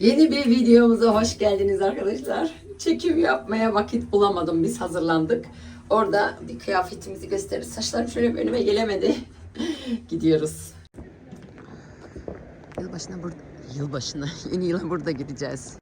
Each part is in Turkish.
Yeni bir videomuza hoş geldiniz arkadaşlar. Çekim yapmaya vakit bulamadım. Biz hazırlandık. Orada bir kıyafetimizi gösteririz. Saçlarım şöyle önüme gelemedi. Gidiyoruz. Yılbaşına burada yılbaşına yeni yıla burada gideceğiz.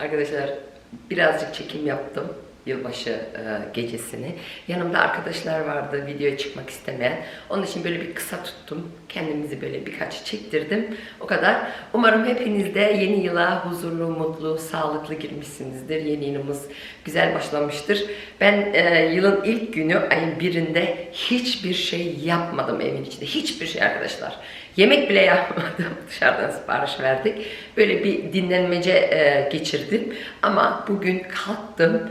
Arkadaşlar birazcık çekim yaptım yılbaşı e, gecesini. Yanımda arkadaşlar vardı videoya çıkmak istemeyen. Onun için böyle bir kısa tuttum. Kendimizi böyle birkaç çektirdim. O kadar. Umarım hepiniz de yeni yıla huzurlu, mutlu, sağlıklı girmişsinizdir. Yeni yılımız güzel başlamıştır. Ben e, yılın ilk günü ayın birinde hiçbir şey yapmadım evin içinde. Hiçbir şey arkadaşlar. Yemek bile yapmadım. Dışarıdan sipariş verdik. Böyle bir dinlenmece e, geçirdim. Ama bugün kalktım.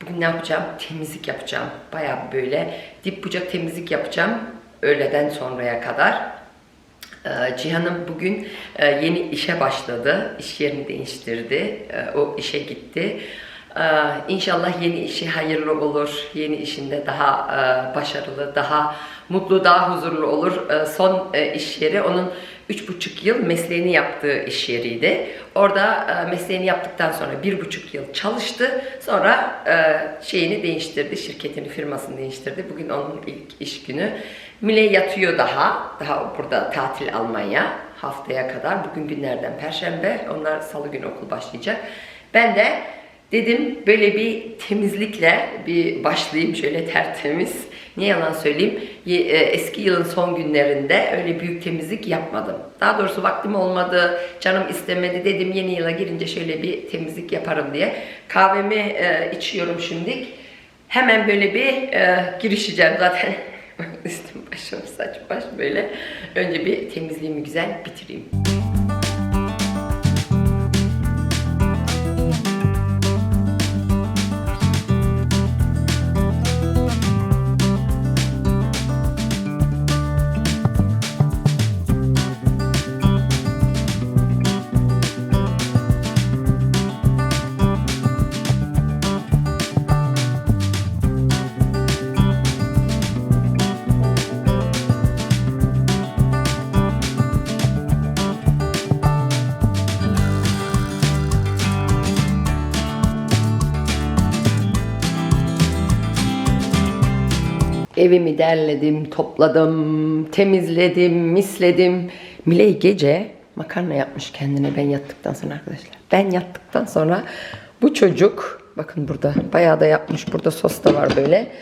Bugün ne yapacağım? Temizlik yapacağım. Bayağı böyle dip bucak temizlik yapacağım. Öğleden sonraya kadar. Ee, Cihan'ım bugün e, yeni işe başladı. İş yerini değiştirdi. Ee, O işe gitti. Ee, İnşallah yeni işi hayırlı olur. Yeni işinde daha e, başarılı, daha mutlu, daha huzurlu olur. Ee, Son e, iş yeri onun üç buçuk yıl mesleğini yaptığı iş yeriydi. Orada e, mesleğini yaptıktan sonra bir buçuk yıl çalıştı. Sonra şeyini değiştirdi, şirketini, firmasını değiştirdi. Bugün onun ilk iş günü. Mile yatıyor daha. Daha burada tatil Almanya haftaya kadar. Bugün günlerden perşembe. Onlar salı günü okul başlayacak. Ben de dedim böyle bir temizlikle bir başlayayım şöyle tertemiz. Niye yalan söyleyeyim? Ye- e, Eski yılın son günlerinde öyle büyük temizlik yapmadım. Daha doğrusu vaktim olmadı, canım istemedi dedim yeni yıla girince şöyle bir temizlik yaparım diye. Kahvemi e, içiyorum şimdi. Hemen böyle bir e, girişeceğim zaten. Üstüm başım saç baş böyle. Önce bir temizliğimi güzel bitireyim. Evimi derledim, topladım, temizledim, misledim. Miley gece makarna yapmış kendine ben yattıktan sonra arkadaşlar. Ben yattıktan sonra bu çocuk bakın burada bayağı da yapmış. Burada sos da var böyle.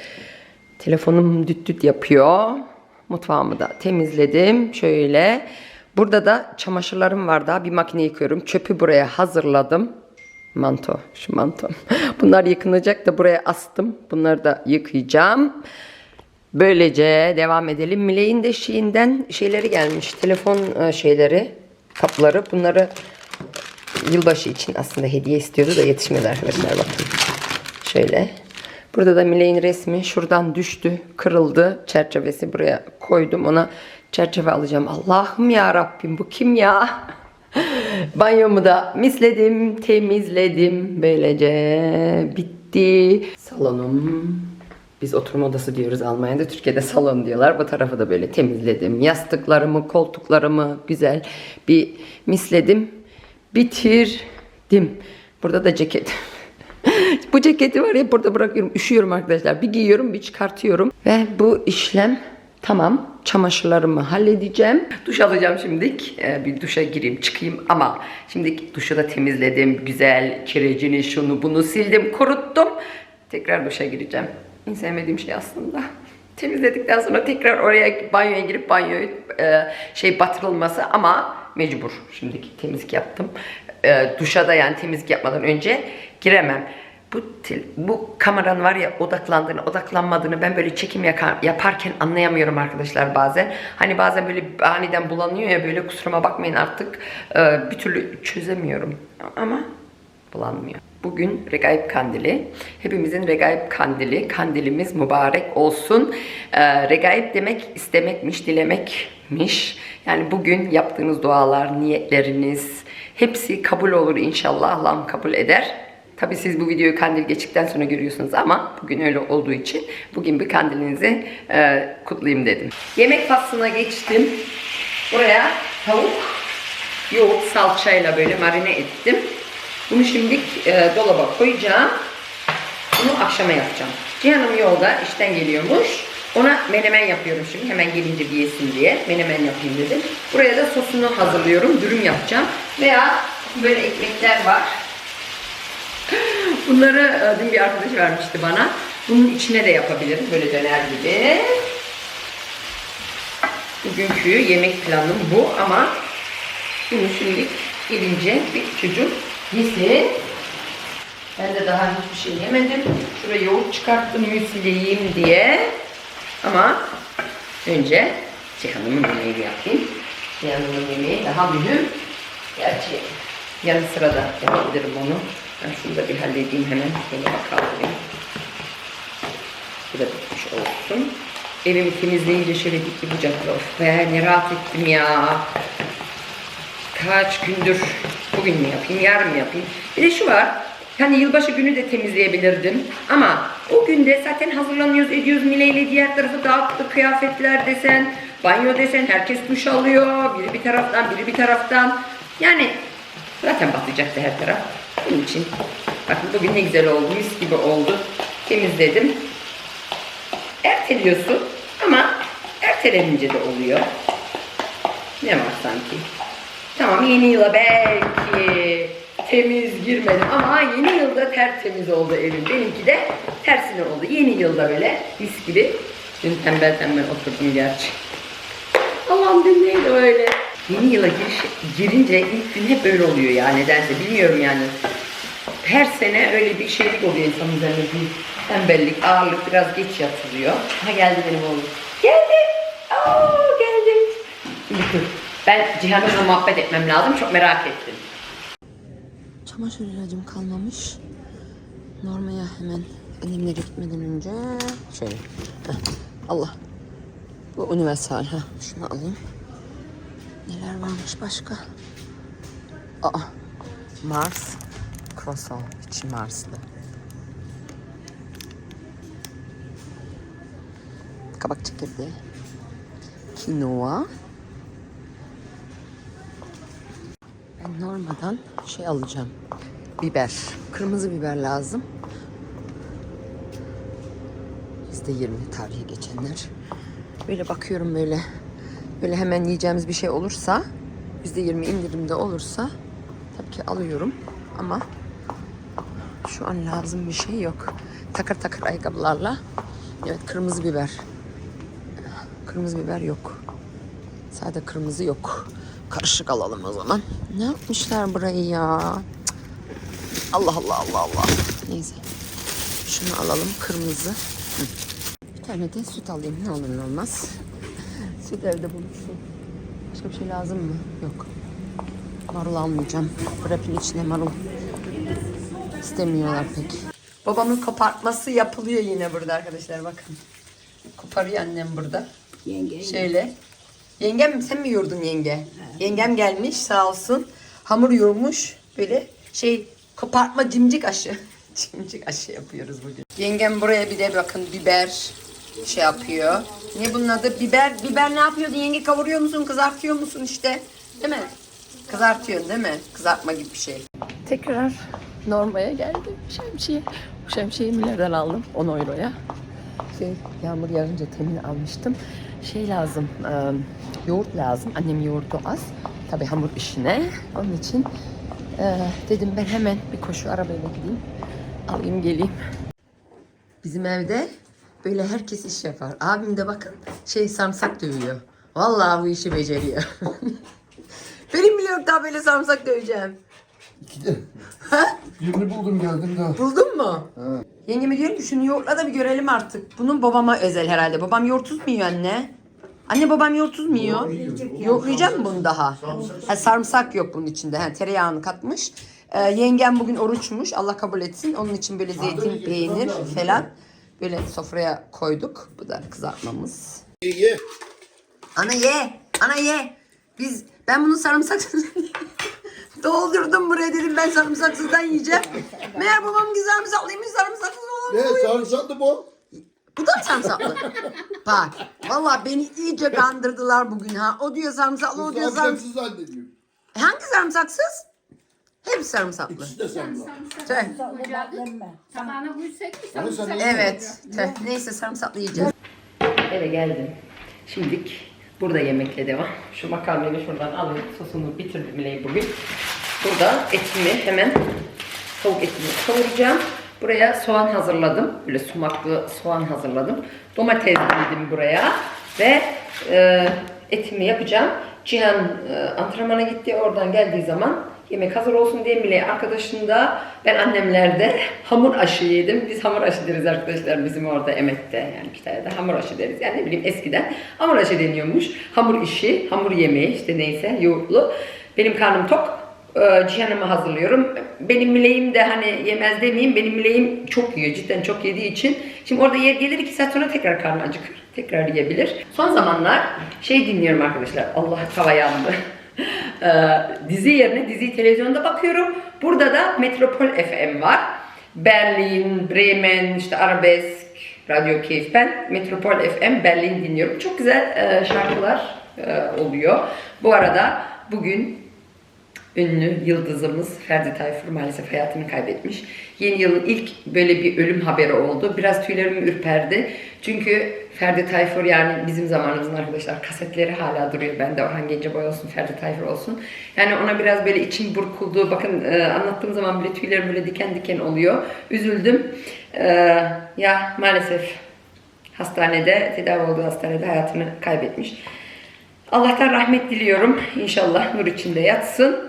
Telefonum düt düt yapıyor. Mutfağımı da temizledim. Şöyle. Burada da çamaşırlarım var daha bir makine yıkıyorum. Çöpü buraya hazırladım. Manto, şu manto. Bunlar yıkanacak da buraya astım. Bunları da yıkayacağım. Böylece devam edelim. Miley'in de şeyinden şeyleri gelmiş. Telefon e, şeyleri, kapları. Bunları yılbaşı için aslında hediye istiyordu da yetişmedi arkadaşlar bakın. Şöyle. Burada da Miley'in resmi şuradan düştü, kırıldı. Çerçevesi buraya koydum. Ona çerçeve alacağım. Allah'ım ya Rabbim bu kim ya? Banyomu da misledim, temizledim. Böylece bitti. Salonum. Biz oturma odası diyoruz Almanya'da. Türkiye'de salon diyorlar. Bu tarafı da böyle temizledim. Yastıklarımı, koltuklarımı güzel bir misledim. Bitirdim. Burada da ceket. bu ceketi var ya burada bırakıyorum. Üşüyorum arkadaşlar. Bir giyiyorum bir çıkartıyorum. Ve bu işlem tamam. Çamaşırlarımı halledeceğim. Duş alacağım şimdilik. Ee, bir duşa gireyim çıkayım ama şimdi duşu da temizledim. Güzel kirecini şunu bunu sildim kuruttum. Tekrar duşa gireceğim. En sevmediğim şey aslında. Temizledikten sonra tekrar oraya banyoya girip banyoyu e, şey batırılması ama mecbur. Şimdiki temizlik yaptım. E, duşa da yani temizlik yapmadan önce giremem. Bu bu kameranın var ya odaklandığını, odaklanmadığını ben böyle çekim yaka- yaparken anlayamıyorum arkadaşlar bazen. Hani bazen böyle aniden bulanıyor ya böyle kusuruma bakmayın artık e, bir türlü çözemiyorum. Ama bulanmıyor. Bugün Regaib Kandili. Hepimizin Regaib Kandili. Kandilimiz mübarek olsun. Ee, Regaib demek istemekmiş, dilemekmiş. Yani bugün yaptığınız dualar, niyetleriniz hepsi kabul olur inşallah. Allah'ım kabul eder. Tabi siz bu videoyu kandil geçtikten sonra görüyorsunuz ama bugün öyle olduğu için bugün bir kandilinizi e, kutlayayım dedim. Yemek faslına geçtim. Buraya tavuk, yoğurt, salçayla böyle marine ettim. Bunu şimdi e, dolaba koyacağım. Bunu akşama yapacağım. Cihan'ım yolda işten geliyormuş. Ona menemen yapıyorum şimdi. Hemen gelince bir yesin diye. Menemen yapayım dedim. Buraya da sosunu hazırlıyorum. Dürüm yapacağım. Veya böyle ekmekler var. Bunları e, dün bir arkadaş vermişti bana. Bunun içine de yapabilirim. Böyle döner gibi. Bugünkü yemek planım bu ama bunu şimdi gelince bir çocuk yesin. Ben de daha hiçbir şey yemedim. Şuraya yoğurt çıkarttım müsli yiyeyim diye. Ama önce Cihan'ımın yemeğini yapayım. Cihan'ımın yemeği daha mühim. Gerçi yanı sırada yapabilirim onu. Ben şunu da bir halledeyim hemen. Şöyle bakalım. Bu da bitmiş olsun. Evimi temizleyince şöyle bir bir bucakla of be ne rahat ettim ya. Kaç gündür bugün mü yapayım, yarın mı yapayım? Bir de şu var, hani yılbaşı günü de temizleyebilirdim. Ama o günde zaten hazırlanıyoruz, ediyoruz. Mile ile diğer tarafı dağıttı, kıyafetler desen, banyo desen, herkes duş alıyor. Biri bir taraftan, biri bir taraftan. Yani zaten batacaktı her taraf. Bunun için bakın bugün ne güzel oldu, mis gibi oldu. Temizledim. Erteliyorsun ama ertelenince de oluyor. Ne var sanki? Tamam yeni yıla belki temiz girmedim ama yeni yılda tertemiz oldu evim. Benimki de tersine oldu. Yeni yılda böyle mis gibi. Dün tembel tembel oturdum gerçi. Allah'ım dün neydi öyle? Yeni yıla giriş, girince ilk gün hep öyle oluyor ya nedense bilmiyorum yani. Her sene öyle bir şeylik oluyor insanın üzerinde bir tembellik, ağırlık biraz geç yatılıyor. Ha geldi benim oğlum. Geldi. Aa Ben Cihan'ımla muhabbet etmem lazım. Çok merak ettim. Çamaşır ilacım kalmamış. Normaya hemen annemlere gitmeden önce şöyle. Heh. Allah. Bu universal. Ha. Şunu alayım. Neler varmış başka? Aa. Mars. Croissant. içi Marslı. Kabak çekirdeği. Kinoa. Normadan şey alacağım. Biber. Kırmızı biber lazım. %20 tarihi geçenler. Böyle bakıyorum böyle. Böyle hemen yiyeceğimiz bir şey olursa %20 indirimde olursa tabii ki alıyorum. Ama şu an lazım bir şey yok. Takır takır ayakkabılarla. Evet kırmızı biber. Kırmızı biber yok. Sadece kırmızı yok. Karışık alalım o zaman. Ne yapmışlar burayı ya? Cık. Allah Allah Allah Allah. Neyse. Şunu alalım kırmızı. Hı. Bir tane de süt alayım ne olur ne olmaz. süt evde bulunsun. Başka bir şey lazım mı? Yok. Marul almayacağım. Wrap'in içine marul istemiyorlar pek. Babamın kopartması yapılıyor yine burada arkadaşlar bakın. Koparıyor annem burada. Yenge. Şöyle. Yengem sen mi yoğurdun yenge? Yengem gelmiş sağ olsun. Hamur yoğurmuş. Böyle şey kopartma cimcik aşı. cimcik aşı yapıyoruz bugün. Yengem buraya bir de bakın biber şey yapıyor. Ne bunun adı? Biber. Biber ne yapıyordun yenge? Kavuruyor musun? Kızartıyor musun işte? Değil mi? Kızartıyorsun değil mi? Kızartma gibi bir şey. Tekrar Norma'ya geldim. Şemsiye. Bu şemsiyeyi nereden aldım? 10 euroya. Şey, yağmur yağınca temin almıştım. Şey lazım, e, yoğurt lazım. Annem yoğurdu az. Tabii hamur işine. Onun için e, dedim ben hemen bir koşu arabayla gideyim. Alayım geleyim. Bizim evde böyle herkes iş yapar. Abim de bakın şey sarımsak dövüyor. Vallahi bu işi beceriyor. Benim bile yok daha böyle sarımsak döveceğim. İkide. Birini buldum geldim daha. Buldun mu? Ha. Yengeme diyorum ki şunu yoğurtla da bir görelim artık. Bunun babama özel herhalde. Babam yoğurtsuz mu yiyor anne? Anne babam yoğurtsuz mu yiyor? Yoğurtlayacak mı bunu daha? Ha, sarımsak yok bunun içinde. Ha, tereyağını katmış. Ee, yengem bugün oruçmuş. Allah kabul etsin. Onun için böyle zeytin, peynir falan böyle sofraya koyduk. Bu da kızartmamız. Ye. Ana ye, ana ye. Biz ben bunu sarımsaksız doldurdum buraya dedim ben sarımsaksızdan yiyeceğim. Meğer babam güzel sarımsaklıymış sarımsaksız Ne olan. sarımsaklı bu? Bu da mı sarımsaklı? Bak vallahi beni iyice kandırdılar bugün ha. O diyor sarımsaklı, o diyor sarımsaklı. Sarımsaksız zannediyor. Hangi sarımsaksız? Hepsi sarımsaklı. İkisi de sarımsak. Tüh. Tabağına koysak mı Hani sarımsak? Evet. Tüh. Neyse sarımsaklı yiyeceğiz. Eve geldim. Şimdilik burada yemekle devam. Şu makarnayı şuradan alayım. Sosunu bitirdim bile bugün. Burada etimi hemen tavuk etini kavuracağım. Buraya soğan hazırladım. Böyle sumaklı soğan hazırladım. Domates yedim buraya. Ve e, etimi yapacağım. Cihan e, antrenmana gitti. Oradan geldiği zaman yemek hazır olsun diye bile arkadaşında ben annemlerde hamur aşı yedim. Biz hamur aşı deriz arkadaşlar bizim orada emekte. Yani Kütahya'da hamur aşı deriz. Yani ne bileyim eskiden hamur aşı deniyormuş. Hamur işi, hamur yemeği işte neyse yoğurtlu. Benim karnım tok. Ee, Cihan'ımı hazırlıyorum. Benim mileğim de hani yemez demeyeyim. Benim mileğim çok yiyor. Cidden çok yediği için. Şimdi orada yer gelir iki saat sonra tekrar karnı acıkır. Tekrar yiyebilir. Son zamanlar şey dinliyorum arkadaşlar. Allah tava yandı. Ee, dizi yerine dizi televizyonda bakıyorum. Burada da Metropol FM var. Berlin, Bremen, işte Arabesk, Radyo Keyif. Ben Metropol FM Berlin dinliyorum. Çok güzel e, şarkılar e, oluyor. Bu arada bugün ünlü yıldızımız Ferdi Tayfur maalesef hayatını kaybetmiş. Yeni yılın ilk böyle bir ölüm haberi oldu. Biraz tüylerimi ürperdi. Çünkü Ferdi Tayfur yani bizim zamanımızın arkadaşlar kasetleri hala duruyor. Bende Orhan Gencebay olsun, Ferdi Tayfur olsun. Yani ona biraz böyle içim burkuldu. Bakın e, anlattığım zaman bile tüylerim böyle diken diken oluyor. Üzüldüm. E, ya maalesef hastanede, tedavi olduğu hastanede hayatını kaybetmiş. Allah'tan rahmet diliyorum. İnşallah nur içinde yatsın.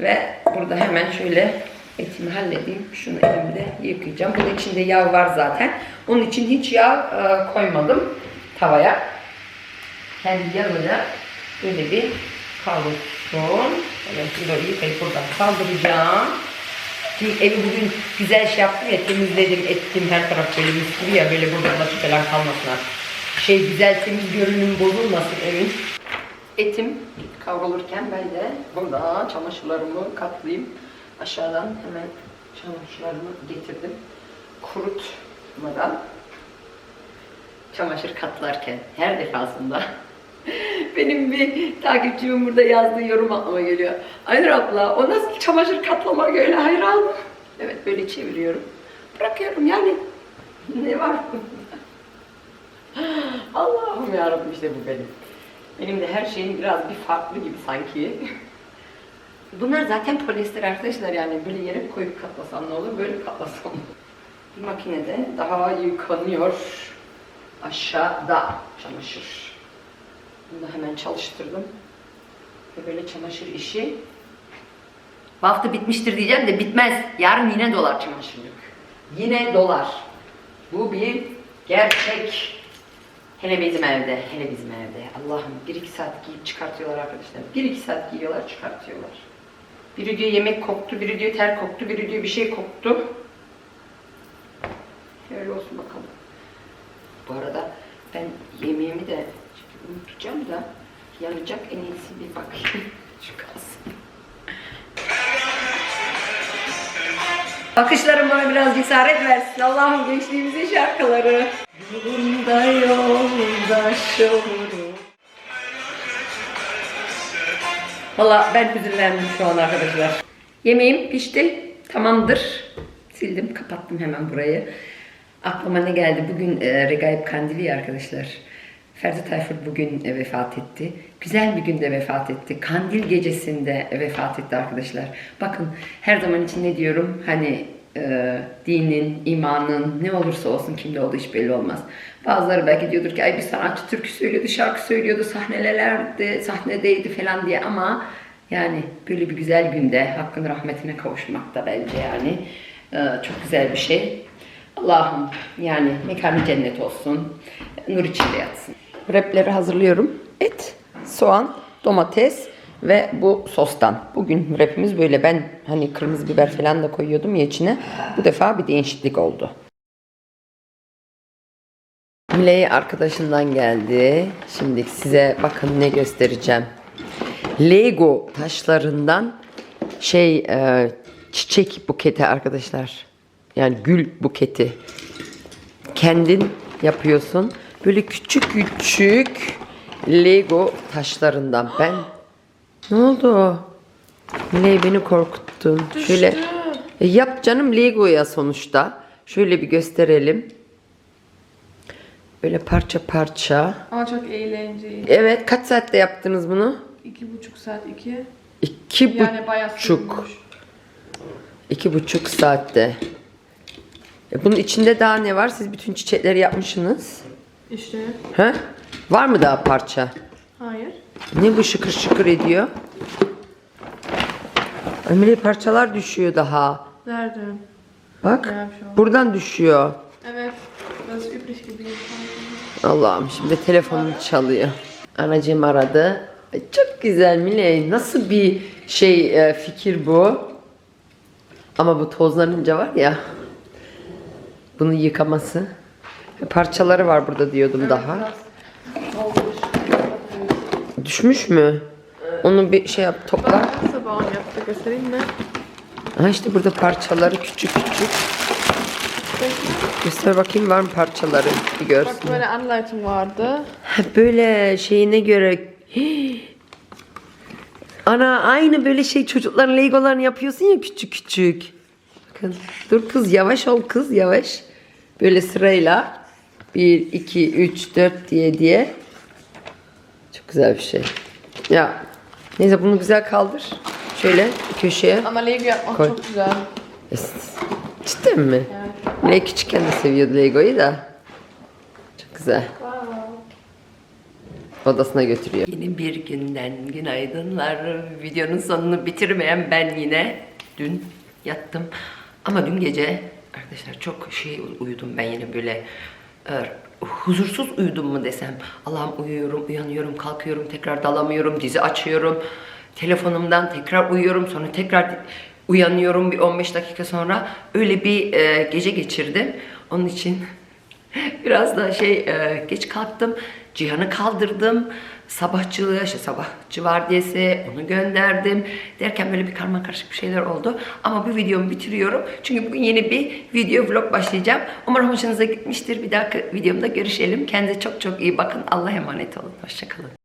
Ve burada hemen şöyle etimi halledeyim. Şunu elimde yıkayacağım. Bunun içinde yağ var zaten. Onun için hiç yağ e, koymadım tavaya. Kendi yağıyla böyle bir. Evet, şurayı yıkayıp buradan kaldıracağım. Şimdi evi bugün güzel şey yaptım ya temizledim ettim her taraf böyle mis ya böyle burada başı falan kalmasın. Şey güzel temiz görünüm bozulmasın evin. Etim kavrulurken ben de burada çamaşırlarımı katlayayım. Aşağıdan hemen çamaşırlarımı getirdim. Kurutmadan çamaşır katlarken her defasında benim bir takipçimin burada yazdığı yorum aklıma geliyor. Aynur abla o nasıl çamaşır katlamak öyle hayran. Evet böyle çeviriyorum. Bırakıyorum yani. Ne var? Allah'ım yarabbim işte bu benim. Benim de her şeyim biraz bir farklı gibi sanki. Bunlar zaten polyester arkadaşlar yani böyle yere koyup katlasam ne olur, böyle katlasam. Bir makinede daha yıkanıyor. Aşağıda çamaşır. Bunu da hemen çalıştırdım. Ve böyle çamaşır işi. Bu hafta bitmiştir diyeceğim de bitmez. Yarın yine dolar çamaşırlık. Yine dolar. Bu bir gerçek. Hele bizim evde, hele bizim evde. Allah'ım bir iki saat giyip çıkartıyorlar arkadaşlar. Bir iki saat giyiyorlar, çıkartıyorlar. Biri diyor yemek koktu, biri diyor ter koktu, biri diyor bir şey koktu. Öyle olsun bakalım. Bu arada ben yemeğimi de unutacağım da yanacak en iyisi bir bakayım. Şu kalsın. Bakışlarım bana biraz cesaret versin. Allah'ım gençliğimizin şarkıları. Yolunda yoldaş olurum. Valla ben hüzünlendim şu an arkadaşlar. Yemeğim pişti. tamamdır. Sildim, kapattım hemen burayı. Aklıma ne geldi? Bugün e, Regaip Kandili arkadaşlar. Ferdi Tayfur bugün e, vefat etti. Güzel bir günde vefat etti. Kandil gecesinde vefat etti arkadaşlar. Bakın her zaman için ne diyorum? Hani e, dinin, imanın ne olursa olsun kimde olduğu hiç belli olmaz. Bazıları belki diyordur ki ay bir sanatçı türkü söylüyordu, şarkı söylüyordu, sahnelerde, sahnedeydi falan diye ama yani böyle bir güzel günde hakkın rahmetine kavuşmak da bence yani e, çok güzel bir şey. Allah'ım yani mekanı cennet olsun, nur içinde yatsın. Wrapleri hazırlıyorum. Et, soğan, domates ve bu sostan. Bugün wrapimiz böyle. Ben hani kırmızı biber falan da koyuyordum ya içine. Bu defa bir değişiklik oldu. Miley arkadaşından geldi. Şimdi size bakın ne göstereceğim. Lego taşlarından şey e, çiçek buketi arkadaşlar. Yani gül buketi. Kendin yapıyorsun. Böyle küçük küçük Lego taşlarından. Ben ne oldu? Miley beni korkuttun. Şöyle E, yap canım Lego ya sonuçta. Şöyle bir gösterelim. Böyle parça parça. Ama çok eğlenceli. Evet kaç saatte yaptınız bunu? İki buçuk saat iki. İki Yani buçuk. İki buçuk saatte. E bunun içinde daha ne var? Siz bütün çiçekleri yapmışsınız. İşte. He? Var mı daha parça? Hayır. Ne bu şıkır şıkır ediyor? Emre parçalar düşüyor daha. Nerede? Bak. Ne yapıyor? Buradan düşüyor. Evet. Das übrig geblieben. Allah'ım şimdi telefonum çalıyor. Anacığım aradı. Ay, Çok güzel Miley. Nasıl bir şey e, fikir bu? Ama bu tozlanınca var ya. Bunu yıkaması. Parçaları var burada diyordum daha. Biraz. Düşmüş mü? Onu bir şey yap topla. Nasıl bağım yaptı göstereyim mi? Ha işte burada parçaları küçük küçük. Göster bakayım var mı parçaları bir Bak görsün. böyle Anleitung vardı. Ha, Böyle şeyine göre. Ana aynı böyle şey çocukların legolarını yapıyorsun ya küçük küçük. Bakın dur kız yavaş ol kız yavaş. Böyle sırayla 1, 2, 3, 4 diye diye. Çok güzel bir şey. Ya neyse bunu güzel kaldır. Şöyle köşeye. Ama Lego yapmak Koy. çok güzel. Cidden mi? Evet. Ley küçükken de seviyordu Lego'yu da. Çok güzel. Odasına götürüyor. Yeni bir günden günaydınlar. Videonun sonunu bitirmeyen ben yine dün yattım. Ama dün gece arkadaşlar çok şey uyudum ben yine böyle e, huzursuz uyudum mu desem. Allah'ım uyuyorum, uyanıyorum, kalkıyorum, tekrar dalamıyorum, dizi açıyorum. Telefonumdan tekrar uyuyorum, sonra tekrar uyanıyorum bir 15 dakika sonra. Öyle bir e, gece geçirdim. Onun için Biraz da şey e, geç kalktım. Cihan'ı kaldırdım. Sabahçılığa, işte sabahçı vardiyası onu gönderdim. Derken böyle bir karma karışık bir şeyler oldu. Ama bu videomu bitiriyorum. Çünkü bugün yeni bir video vlog başlayacağım. Umarım hoşunuza gitmiştir. Bir dahaki videomda görüşelim. Kendinize çok çok iyi bakın. Allah'a emanet olun. Hoşçakalın.